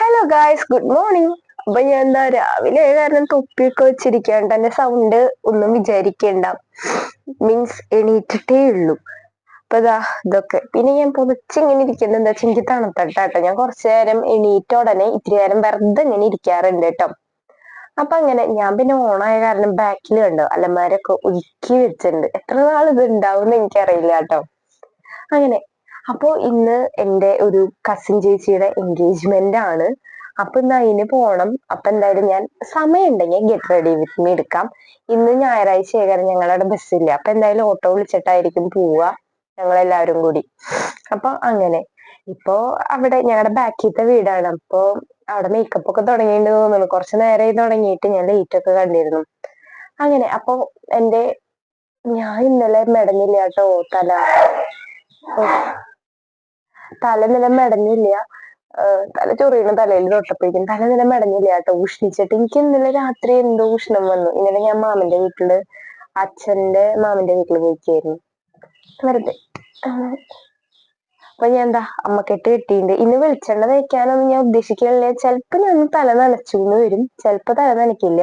Hello guys good morning അപ്പൊ ഞാൻ എന്താ രാവിലെ കാരണം തൊപ്പിയൊക്കെ വെച്ചിരിക്കാണ്ട് എന്റെ സൗണ്ട് ഒന്നും വിചാരിക്കേണ്ട. മീൻസ് എണീറ്റിട്ടേ ഉള്ളൂ. അപ്പൊ ഇതാ ഇതൊക്കെ. പിന്നെ ഞാൻ പൊതിച്ചിങ്ങനെ ഇരിക്കുന്നത് എന്താ വെച്ചാൽ എനിക്ക് തണുത്തട്ടാട്ടോ. ഞാൻ കുറച്ചു നേരം എണീറ്റ ഉടനെ ഇത്തിരി നേരം വെറുതെ ഇങ്ങനെ ഇരിക്കാറുണ്ട് കേട്ടോ. അപ്പൊ അങ്ങനെ ഞാൻ പിന്നെ ഓണായ കാരണം ബാക്കിൽ കണ്ടോ. അലമാരൊക്കെ ഒതുക്കി വെച്ചിട്ടുണ്ട്. എത്ര നാൾ ഇത് ഉണ്ടാവും എന്ന് എനിക്കറിയില്ല കേട്ടോ. അങ്ങനെ അപ്പോ ഇന്ന് എന്റെ ഒരു കസിൻ ചേച്ചിയുടെ എൻഗേജ്മെന്റ് ആണ്. അപ്പൊ ഇന്ന് അതിന് പോണം. അപ്പൊ എന്തായാലും ഞാൻ സമയം ഉണ്ടെങ്കിൽ ഗെറ്റ് റെഡി വിത്ത് മീ എടുക്കാം. ഇന്ന് ഞായറാഴ്ച ഏകാരം ഞങ്ങളുടെ ബസ്സില്ല അപ്പൊ എന്തായാലും ഓട്ടോ വിളിച്ചിട്ടായിരിക്കും പോവുക. ഞങ്ങളെല്ലാവരും കൂടി. അപ്പൊ അങ്ങനെ. ഇപ്പോ അവിടെ ഞങ്ങളുടെ ബാക്കിലത്തെ വീടാണ്. അപ്പോ അവിടെ മേക്കപ്പ് ഒക്കെ തുടങ്ങിയിട്ട് തോന്നുന്നു. കുറച്ച് നേരമായി തുടങ്ങിയിട്ട് ഞാൻ ലേറ്റ് ഒക്കെ കണ്ടിരുന്നു. അങ്ങനെ. അപ്പൊ എന്റെ ഞാൻ ഇന്നലെ മെടഞ്ഞില്ല കേട്ടോ തല. തല നില മെടഞ്ഞില്ല. തല ചൊറിയണ തലയിൽ തൊട്ടപ്പോഴേക്കും തല നില മെടഞ്ഞില്ല കേട്ടോ. ഉഷ്ണിച്ചിട്ട് എനിക്ക് ഇന്നലെ രാത്രി എന്തോ ഉഷ്ണം വന്നു. ഇന്നലെ ഞാൻ മാമന്റെ വീട്ടിൽ അച്ഛന്റെ മാമന്റെ വീട്ടിൽ പോയിക്കായിരുന്നു. വെറുതെ. അപ്പൊ ഞാൻ എന്താ അമ്മക്കെട്ട് കിട്ടിയിട്ടുണ്ട്. ഇന്ന് വെളിച്ചെണ്ണ തേക്കാനൊന്നും ഞാൻ ഉദ്ദേശിക്കുന്നില്ല ചിലപ്പോ ഞാൻ തല നനച്ചു വരും. ചിലപ്പോ തല നനയ്ക്കില്ല.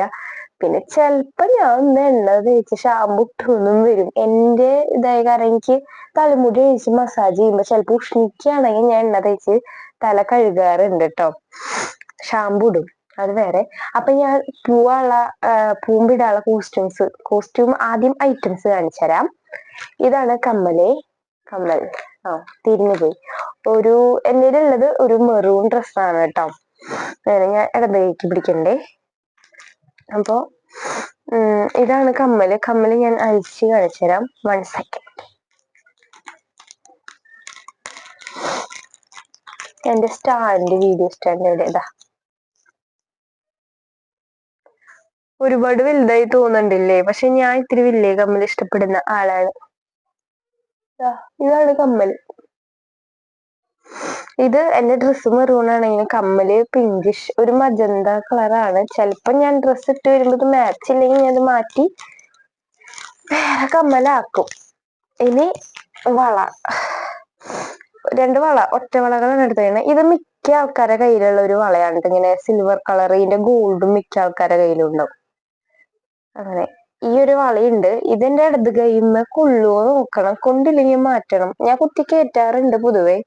പിന്നെ ചെലപ്പോ ഞാൻ ഒന്ന് എണ്ണ തേച്ച് ഷാമ്പു ഇട്ടൊന്നും വരും. എന്റെ ഇതായ കാരണം എനിക്ക് തലമുടി അഴിച്ച് മസാജ് ചെയ്യുമ്പോ ചിലപ്പോ ഉഷ്ണിക്കുകയാണെങ്കിൽ ഞാൻ എണ്ണ തേച്ച് തല കഴുകാറുണ്ട് കേട്ടോ ഷാമ്പു ഇടും. അത് വേറെ. അപ്പൊ ഞാൻ പൂവുള്ള പൂമ്പിടാനുള്ള കോസ്റ്റ്യൂംസ് കോസ്റ്റ്യൂം ആദ്യം ഐറ്റംസ് കാണിച്ചു തരാം. ഇതാണ് കമ്മൽ. കമ്മൽ. ആ തിരിഞ്ഞു പോയി ഒരു എന്റെ ഉള്ളത് ഒരു മെറൂൺ ഡ്രസ്സാണ് കേട്ടോ ഞാൻ ഇടത്തേക്ക് പിടിക്കണ്ടേ? അപ്പോ ഉം, ഇതാണ് കമ്മൽ. കമ്മൽ ഞാൻ അഴിച്ച് കാണിച്ചു തരാം വൺ സെക്കൻഡ് എന്റെ സ്റ്റാൻഡ് വീഡിയോ സ്റ്റാൻഡ് ഇവിടെ ഇതാ. ഒരുപാട് വലുതായി തോന്നണ്ടില്ലേ പക്ഷെ ഞാൻ ഇത്തിരി വലിയ കമ്മൽ ഇഷ്ടപ്പെടുന്ന ആളാണ്. ഇതാണ് കമ്മൽ ഇത് എന്റെ ഡ്രസ്സ് മെറൂൺ ആണെങ്കിൽ കമ്മൽ പിങ്കിഷ് ഒരു മജന്ത കളറാണ് ചിലപ്പോ ഞാൻ ഡ്രസ്സ് ഇട്ട് വരുമ്പോ ഇത് മാച്ച് ഇല്ലെങ്കിൽ ഞാൻ മാറ്റി വേറെ കമ്മലാക്കും. ഇനി വള. രണ്ട് വള ഒറ്റ വളകളാണ് എടുത്തേക്കുന്നത് ഇത് മിക്ക ആൾക്കാരെ കയ്യിലുള്ള ഒരു വളയാണ്. ഇങ്ങനെ സിൽവർ കളർ ഇതിന്റെ ഗോൾഡും മിക്ക ആൾക്കാരെ കയ്യിലുണ്ടാവും അങ്ങനെ. ഈ ഒരു വളയുണ്ട്. ഇതിന്റെ ഇടത് കൈമ കൊള്ളുവോ നോക്കണം. കൊണ്ടില്ലെങ്കിൽ മാറ്റണം. ഞാൻ കുത്തി കയറ്റാറുണ്ട് പൊതുവെ.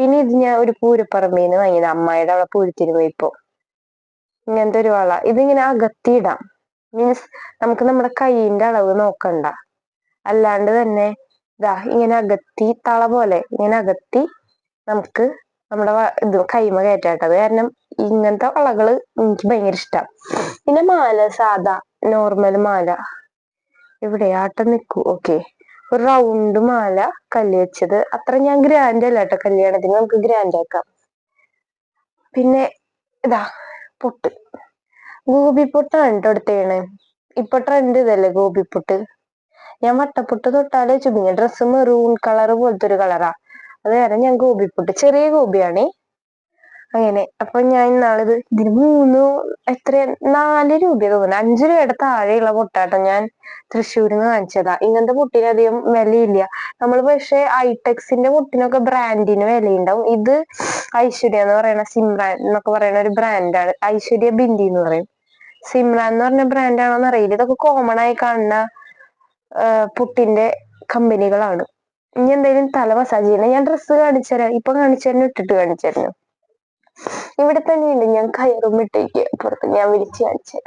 പിന്നെ ഇത് ഞാൻ ഒരു പൂരപ്പറമ്പിന്ന് വാങ്ങിയത്. അമ്മായിയുടെ അവിടെ പൂരത്തിന് പോയിപ്പോ. ഇങ്ങനത്തെ ഒരു വള. ഇതിങ്ങനെ അകത്തിയിടാം മീൻസ് നമുക്ക് നമ്മുടെ കൈയിന്റെ അളവ് നോക്കണ്ട. അല്ലാണ്ട് തന്നെ ഇതാ ഇങ്ങനെ അകത്തി തള പോലെ ഇങ്ങനെ അകത്തി നമുക്ക് നമ്മുടെ ഇത് കൈമ കയറ്റാട്ടത് കാരണം ഇങ്ങനത്തെ വളകൾ എനിക്ക് ഭയങ്കര ഇഷ്ടം. പിന്നെ മാല സാധാ നോർമൽ മാല. ഇവിടെ ആട്ടം നിൽക്കൂ ഓക്കെ ഒരു റൗണ്ട് മാല കല്ല് വെച്ചത്. അത്ര ഞാൻ ഗ്രാൻഡ് അല്ല കേട്ടോ കല്യാണത്തിന്. നമുക്ക് ഗ്രാൻഡ് ആക്കാം. പിന്നെ ഇതാ പൊട്ട്. ഗോപി പൊട്ടാണ് കേട്ടോ എടുത്തേണ് ഇപ്പൊ ട്രെൻഡ് ഇതല്ലേ ഗോപി പൊട്ട് ഞാൻ വട്ടപ്പൊട്ട് തൊട്ടാലേ ചുരുങ്ങി ഡ്രസ്സ് മെറൂൺ കളർ പോലത്തെ ഒരു കളറാ അത് കാരണം ഞാൻ ഗോപി പൊട്ട് ചെറിയ ഗോപിയാണേ. അങ്ങനെ. അപ്പൊ ഞാൻ ഇന്നാളിത് ഇതിന് മൂന്ന് എത്ര നാല് രൂപ തോന്നുന്നു. അഞ്ചു രൂപയുടെ താഴെയുള്ള പൊട്ടാട്ടോ ഞാൻ തൃശ്ശൂരിൽ നിന്ന് വാങ്ങിച്ചതാ. ഇങ്ങനത്തെ പൊട്ടിന് അധികം വിലയില്ല. നമ്മൾ പക്ഷെ ഐടെക്സിന്റെ പൊട്ടിനൊക്കെ ബ്രാൻഡിന് വിലയുണ്ടാവും. ഇത് ഐശ്വര്യ എന്ന് പറയുന്ന സിംറാൻ എന്നൊക്കെ പറയുന്ന ഒരു ബ്രാൻഡാണ്. ഐശ്വര്യ ബിന്ദി എന്ന് പറയും. സിംറാൻ എന്ന് പറഞ്ഞ ബ്രാൻഡാണോന്ന് അറിയില്ല. ഇതൊക്കെ കോമൺ ആയി കാണുന്ന പുട്ടിന്റെ കമ്പനികളാണ് ഇനി എന്തായാലും തല മസാജ് ചെയ്യണം. ഞാൻ ഡ്രസ്സ് കാണിച്ചു തരാം ഇപ്പൊ കാണിച്ചു തരുന്നു ഇട്ടിട്ട് കാണിച്ചു തരുന്നു ഇവിടെ തന്നെയുണ്ട്. ഞാൻ കയറും ഇട്ടേക്ക്. പുറത്ത് ഞാൻ വിളിച്ചു കാണിച്ചു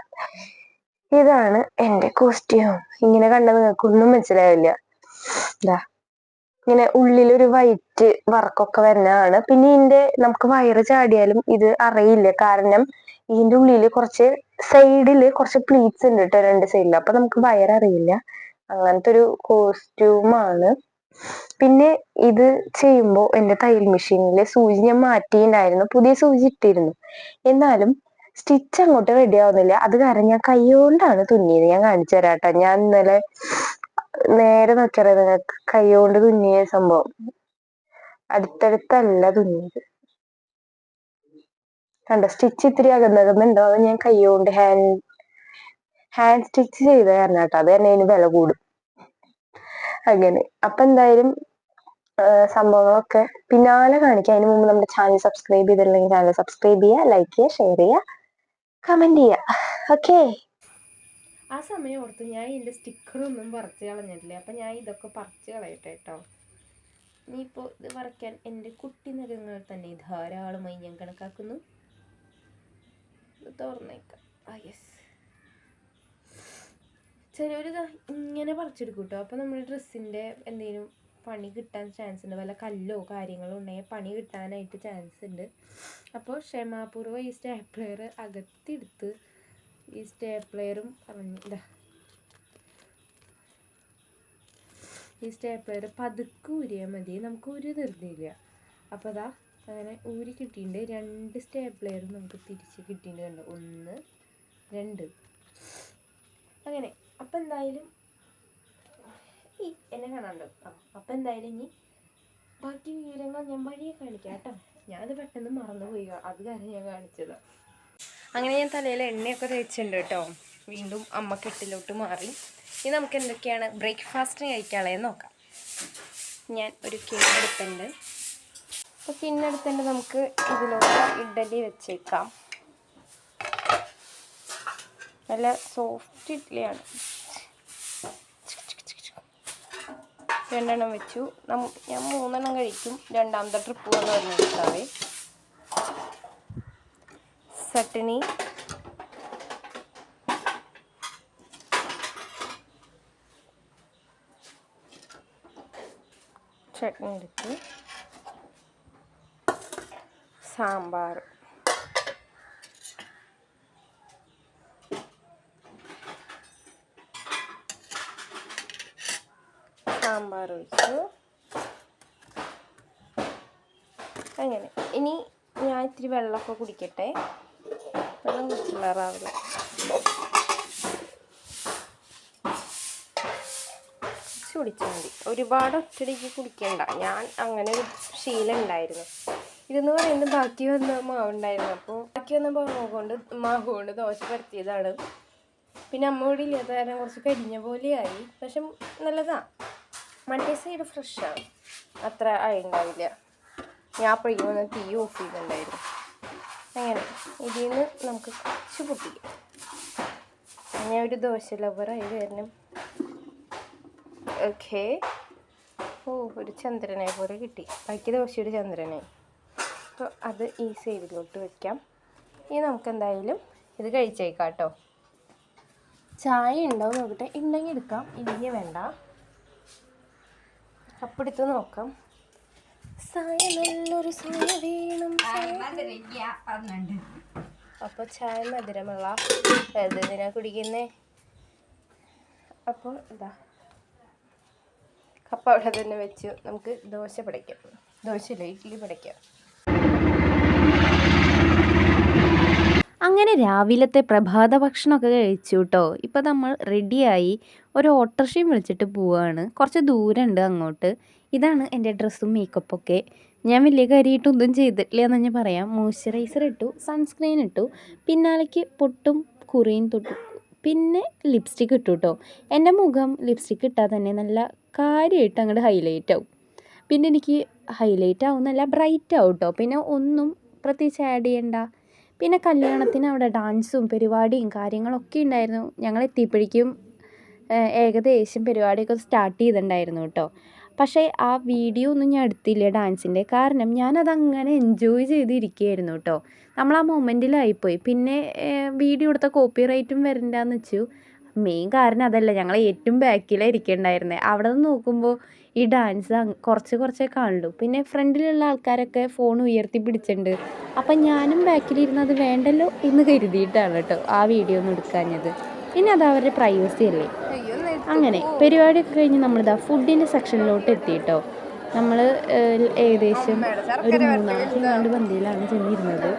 ഇതാണ് എന്റെ കോസ്റ്റ്യൂം ഇങ്ങനെ കണ്ട നിങ്ങൾക്കൊന്നും മനസ്സിലാവില്ല. ഇതാ ഇങ്ങനെ ഉള്ളിലൊരു വൈറ്റ് വർക്കൊക്കെ വരുന്നതാണ്. പിന്നെ ഇതിന്റെ നമുക്ക് വയറ് ചാടിയാലും ഇത് അറിയില്ല. കാരണം ഇതിന്റെ ഉള്ളിൽ കുറച്ച് സൈഡിൽ കുറച്ച് പ്ലീറ്റ്സ് ഉണ്ട് കേട്ടോ രണ്ട് സൈഡിൽ അപ്പൊ നമുക്ക് വയററിയില്ല അങ്ങനത്തെ ഒരു കോസ്റ്റ്യൂമാണ് പിന്നെ ഇത് ചെയ്യുമ്പോൾ എന്റെ തയ്യൽ മെഷീനിലെ സൂചി ഞാൻ മാറ്റിയിട്ടുണ്ടായിരുന്നു പുതിയ സൂചി ഇട്ടിരുന്നു. എന്നാലും സ്റ്റിച്ച് അങ്ങോട്ട് റെഡി ആവുന്നില്ല. അത് കാരണം ഞാൻ കൈ തുന്നിയത്. ഞാൻ കാണിച്ചു തരാം കേട്ടോ ഞാൻ ഇന്നലെ നേരെ നോക്കിയത് നിങ്ങൾക്ക് കൈ കൊണ്ട് തുന്നിയ സംഭവം. അടുത്തടുത്തല്ല തുന്നിയത്. കണ്ട? സ്റ്റിച്ച് ഇത്തിരി അകന്നകുന്നുണ്ടോ? അത് ഞാൻ കൈ കൊണ്ട് ഹാൻഡ് ഹാൻഡ് സ്റ്റിച്ച് ചെയ്ത കാരണം കേട്ടോ അത് തന്നെ അതിന് വില കൂടും. അങ്ങനെ. അപ്പൊ എന്തായാലും സംഭവങ്ങളൊക്കെ പിന്നാലെ കാണിക്കുക അതിന് മുമ്പ് നമ്മുടെ ചാനൽ സബ്സ്ക്രൈബ് ചെയ്തില്ലെങ്കിൽ ചാനൽ സബ്സ്ക്രൈബ് ചെയ്യുക ലൈക്ക് ചെയ്യുക ഷെയർ ചെയ്യുക കമന്റ് ചെയ്യുക. ഓക്കെ ആ സമയം ഓർത്ത് ഞാൻ എന്റെ സ്റ്റിക്കറൊന്നും പറിച്ച് കളഞ്ഞിട്ടില്ല. അപ്പം ഞാൻ ഇതൊക്കെ പറിച്ച് കളയട്ടെ കേട്ടോ ഇനിയിപ്പോൾ ഇത് പറിക്കാൻ എന്റെ കുട്ടി നഖങ്ങൾ തന്നെ ധാരാളമായി ഞാൻ കണക്കാക്കുന്നു. തുറന്നേക്കാം. ആ ഇങ്ങനെ പറിച്ചെടുക്കും കേട്ടോ അപ്പോൾ നമ്മുടെ ഡ്രസ്സിന്റെ എന്തെങ്കിലും പണി കിട്ടാൻ ചാൻസ് ഉണ്ട്. വല്ല കല്ലോ കാര്യങ്ങളോ ഉണ്ടെങ്കിൽ പണി കിട്ടാനായിട്ട് ചാൻസ് ഉണ്ട്. അപ്പോൾ ക്ഷമാപൂർവം ഈ സ്റ്റേപ്ലെയർ അകത്തെടുത്ത് ഈ സ്റ്റേപ്ലെയറും പറഞ്ഞു ഇതാ. ഈ സ്റ്റേപ്ലെയർ പതുക്കെ ഊരിയാൽ മതി. നമുക്ക് ഊരി നിർത്തിയില്ല അപ്പോൾ അതാ അങ്ങനെ ഊരി കിട്ടിയിട്ടുണ്ട്. രണ്ട് സ്റ്റേപ്ലെയറും നമുക്ക് തിരിച്ച് കിട്ടിയിട്ടുണ്ട് കണ്ടോ? ഒന്ന് രണ്ട്. അങ്ങനെ. അപ്പം എന്തായാലും എല്ലാം കാണാണ്ട് ആ അപ്പം എന്തായാലും ഇനി ബാക്കി വിവരങ്ങൾ ഞാൻ വഴിയെ കാണിക്കാം കേട്ടോ. ഞാനത് പെട്ടെന്ന് മറന്നുപോയി. അത് കാരണം ഞാൻ കാണിച്ചത്. അങ്ങനെ ഞാൻ തലയിൽ എണ്ണയൊക്കെ തേച്ചിട്ടുണ്ട് കേട്ടോ. വീണ്ടും അമ്മ കെട്ടിലോട്ട് മാറി. ഇനി നമുക്ക് എന്തൊക്കെയാണ് ബ്രേക്ക്ഫാസ്റ്റിന് കഴിക്കാനുള്ളതെന്ന് നോക്കാം. ഞാൻ ഒരു കേക്ക് കിണ്ണെടുത്തുണ്ട് അപ്പോൾ കിണ്ണെടുത്തുണ്ട് നമുക്ക് ഇതിലോട്ട് ഇഡലി വെച്ചേക്കാം. നല്ല സോഫ്റ്റ് ഇഡ്ഡലിയാണ്. രണ്ടെണ്ണം വെച്ചു. ഞാൻ മൂന്നെണ്ണം കഴിക്കും. രണ്ടാമത്തെ ട്രിപ്പ് വന്ന് പറഞ്ഞിട്ടുണ്ടാവേ ചട്ടണി ചട്നി എടുത്ത്. സാമ്പാർ. സാമ്പാർ ഒഴിച്ചു. അങ്ങനെ. ഇനി ഞാൻ ഇത്തിരി വെള്ളമൊക്കെ കുടിക്കട്ടെ. വെള്ളം കുടിച്ചില്ല രാവിലെ. കുറച്ച് കുടിച്ചാൽ മതി. ഒരുപാട് ഒറ്റടിക്ക് കുടിക്കണ്ട. ഞാൻ അങ്ങനെ ഒരു ശീലം ഉണ്ടായിരുന്നു. ഇതെന്ന് പറയുന്നത് ബാക്കി വന്ന മാവുണ്ടായിരുന്നു അപ്പോൾ ബാക്കി വന്ന മാവ് കൊണ്ട് മാവ് കൊണ്ട് ദോശ പരത്തിയതാണ്. പിന്നെ അമ്മ കൂടി ഇല്ലാത്ത കാരണം കുറച്ച് കരിഞ്ഞ പോലെയായി. പക്ഷെ നല്ലതാ. മറ്റേ സൈഡ് ഫ്രഷാണ് അത്ര ആയിണ്ടാവില്ല. ഞാൻ അപ്പോഴേക്കും വന്ന് തീ ഓഫ് ചെയ്തിട്ടുണ്ടായിരുന്നു. അങ്ങനെ ഇതിൽ നിന്ന് നമുക്ക് കുറച്ച് പൊട്ടിക്കാം. ഞാൻ ഒരു ദോശ ലവറായി കാരണം ഓക്കെ ഓ ഒരു ചന്ദ്രനെ പോലെ കിട്ടി. ബാക്കി ദോശ ഒരു ചന്ദ്രനായി അപ്പോൾ അത് ഈ സൈഡിലോട്ട് വെക്കാം. ഇനി നമുക്ക് എന്തായാലും ഇത് കഴിച്ചേക്കാം കേട്ടോ. ചായ ഉണ്ടാവും നോക്കട്ടെ. ഉണ്ടെങ്കിൽ എടുക്കാം. ഇല്ലെങ്കിൽ വേണ്ട. കപ്പെടുത്ത് നോക്കാം. സായ നല്ലൊരു സായ വീണം അപ്പോൾ ചായ മധുരമുള്ള എന്തിനാ കുടിക്കുന്നേ? അപ്പോൾ ഇതാ. കപ്പ അവിടെ തന്നെ വെച്ചു. നമുക്ക് ദോശ പിടയ്ക്കാം. ദോശയില്ല ഇഡ്ഡലി പിടയ്ക്കാം. അങ്ങനെ രാവിലത്തെ പ്രഭാത ഭക്ഷണമൊക്കെ കഴിച്ചു കേട്ടോ ഇപ്പോൾ നമ്മൾ റെഡിയായി ഒരു ഓട്ടോറിക്ഷയും വിളിച്ചിട്ട് പോവുകയാണ് കുറച്ച് ദൂരമുണ്ട് അങ്ങോട്ട്. ഇതാണ് എന്റെ ഡ്രസ്സും മേക്കപ്പൊക്കെ ഞാൻ വലിയ കാര്യമായിട്ടൊന്നും ചെയ്തിട്ടില്ല എന്ന് ഞാൻ പറയാം. മോയ്സ്ചറൈസർ ഇട്ടു സൺസ്ക്രീൻ ഇട്ടു പിന്നാലേക്ക് പൊട്ടും കുറിയും തൊട്ടു പിന്നെ ലിപ്സ്റ്റിക്ക് ഇട്ടു കേട്ടോ എന്റെ മുഖം ലിപ്സ്റ്റിക്ക് ഇട്ടാൽ തന്നെ നല്ല കാര്യമായിട്ട് അങ്ങോട്ട് ഹൈലൈറ്റ് ആവും. പിന്നെ എനിക്ക് ഹൈലൈറ്റ് ആവുന്നല്ല ബ്രൈറ്റ് ആവും കേട്ടോ പിന്നെ ഒന്നും പ്രത്യേകിച്ച് ആഡ് ചെയ്യണ്ട. പിന്നെ കല്യാണത്തിന് അവിടെ ഡാൻസും പരിപാടിയും കാര്യങ്ങളൊക്കെ ഉണ്ടായിരുന്നു. ഞങ്ങൾ എത്തിയപ്പോഴേക്കും ഏകദേശം പരിപാടിയൊക്കെ സ്റ്റാർട്ട് ചെയ്തിട്ടുണ്ടായിരുന്നു കേട്ടോ. പക്ഷേ ആ വീഡിയോ ഒന്നും ഞാൻ എടുത്തില്ല ഡാൻസിന്റെ കാരണം ഞാനതങ്ങനെ എൻജോയ് ചെയ്തിരിക്കുകയായിരുന്നു കേട്ടോ. നമ്മൾ ആ മൊമെന്റിലായിപ്പോയി പിന്നെ വീഡിയോ എടുത്ത കോപ്പി റൈറ്റും വരണ്ടാന്ന് വെച്ചു. മെയിൻ കാരണം അതല്ല ഞങ്ങൾ ഏറ്റവും ബാക്കിലാണ് ഇരിക്കണ്ടായിരുന്നത് അവിടെ നിന്ന് നോക്കുമ്പോൾ ഈ ഡാൻസ് കുറച്ച് കുറച്ചേ കാണുള്ളൂ. പിന്നെ ഫ്രണ്ടിലുള്ള ആൾക്കാരൊക്കെ ഫോൺ ഉയർത്തി പിടിച്ചിട്ടുണ്ട്. അപ്പം ഞാനും ബാക്കിലിരുന്ന് അത് വേണ്ടല്ലോ എന്ന് കരുതിയിട്ടാണ് കേട്ടോ ആ വീഡിയോ ഒന്നും എടുക്കാഞ്ഞത്. പിന്നെ അത് അവരുടെ പ്രൈവസി അല്ലേ? അങ്ങനെ പരിപാടിയൊക്കെ കഴിഞ്ഞ് നമ്മളിതാ ഫുഡിന്റെ സെക്ഷനിലോട്ട് എത്തി കേട്ടോ നമ്മൾ ഏകദേശം ഒരു മൂന്നാമത്തെ പന്തിയിലാണ് ചെന്നിരുന്നത്.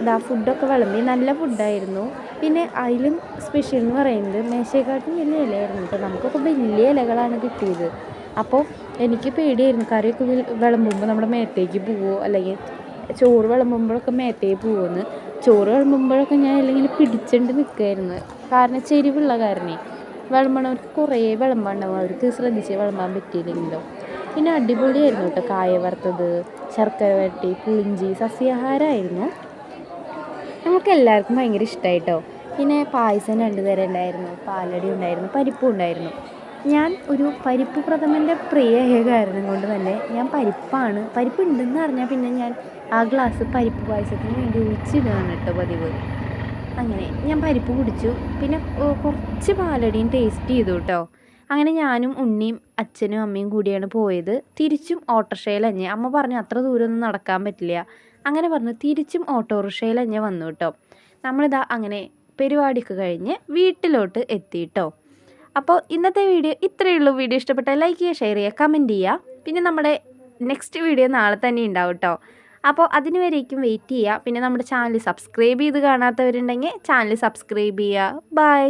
ഇതാ ഫുഡൊക്കെ വിളമ്പി നല്ല ഫുഡായിരുന്നു. പിന്നെ അതിലും സ്പെഷ്യൽ എന്ന് പറയുന്നത് മേശയെക്കാട്ടും വലിയ ഇലയായിരുന്നു കേട്ടോ. നമുക്കൊക്കെ വലിയ ഇലകളാണ് കിട്ടിയത്. അപ്പോൾ എനിക്ക് പേടിയായിരുന്നു. കറിയൊക്കെ വിളമ്പുമ്പോൾ നമ്മുടെ മേത്തേക്ക് പോവോ? അല്ലെങ്കിൽ ചോറ് വിളമ്പുമ്പോഴൊക്കെ മേത്തേ പോവുമെന്ന് ചോറ് വിളമ്പുമ്പോഴൊക്കെ ഞാൻ അല്ലെങ്കിൽ പിടിച്ചുകൊണ്ട് നിൽക്കുമായിരുന്നു കാരണം ചെരിവുള്ള കാരണേ. വിളമ്പണവർക്ക് കുറേ വിളമ്പാണ്ടാവും അവർക്ക് ശ്രദ്ധിച്ച് വിളമ്പാൻ പറ്റിയില്ലെങ്കിലോ. പിന്നെ അടിപൊളിയായിരുന്നു കേട്ടോ. കായ വറുത്തത് ശർക്കര വരട്ടി പുളിഞ്ചി സസ്യാഹാരമായിരുന്നു. നമുക്ക് എല്ലാവർക്കും ഭയങ്കര ഇഷ്ടമായിട്ടോ പിന്നെ പായസം രണ്ട് തരം ഉണ്ടായിരുന്നു. പാലടി ഉണ്ടായിരുന്നു പരിപ്പും ഉണ്ടായിരുന്നു. ഞാൻ ഒരു പരിപ്പ് പ്രഥമന്റെ പ്രിയ കാരണം കൊണ്ട് തന്നെ ഞാൻ പരിപ്പാണ്. പരിപ്പ് ഉണ്ടെന്ന് അറിഞ്ഞാൽ പിന്നെ ഞാൻ ആ ഗ്ലാസ് പരിപ്പ് പായസത്തിന് വേണ്ടി ഒഴിച്ചിടുകയാണ് കേട്ടോ പതിവ്. അങ്ങനെ ഞാൻ പരിപ്പ് കുടിച്ചു. പിന്നെ കുറച്ച് പാലടിയും ടേസ്റ്റ് ചെയ്തു കേട്ടോ. അങ്ങനെ ഞാനും ഉണ്ണിയും അച്ഛനും അമ്മയും കൂടിയാണ് പോയത്. തിരിച്ചും ഓട്ടോറിക്ഷയിൽ തന്നെ അമ്മ പറഞ്ഞു അത്ര ദൂരമൊന്നും നടക്കാൻ പറ്റില്ല. അങ്ങനെ പറഞ്ഞ്. തിരിച്ചും ഓട്ടോറിക്ഷയിൽ തന്നെ വന്നു കേട്ടോ. നമ്മളിതാ അങ്ങനെ പരിപാടിയൊക്കെ കഴിഞ്ഞ് വീട്ടിലോട്ട് എത്തി കേട്ടോ. അപ്പോൾ ഇന്നത്തെ വീഡിയോ ഇത്രയേ ഉള്ളൂ. വീഡിയോ ഇഷ്ടപ്പെട്ടാൽ ലൈക്ക് ചെയ്യുക ഷെയർ ചെയ്യുക കമന്റ് ചെയ്യുക. പിന്നെ നമ്മുടെ നെക്സ്റ്റ് വീഡിയോ നാളെ തന്നെ ഉണ്ടാവും കേട്ടോ. അപ്പോൾ അതിനുവരേക്കും വെയിറ്റ് ചെയ്യുക. പിന്നെ നമ്മുടെ ചാനൽ സബ്സ്ക്രൈബ് ചെയ്ത് കാണാത്തവരുണ്ടെങ്കിൽ ചാനൽ സബ്സ്ക്രൈബ് ചെയ്യുക. ബൈ.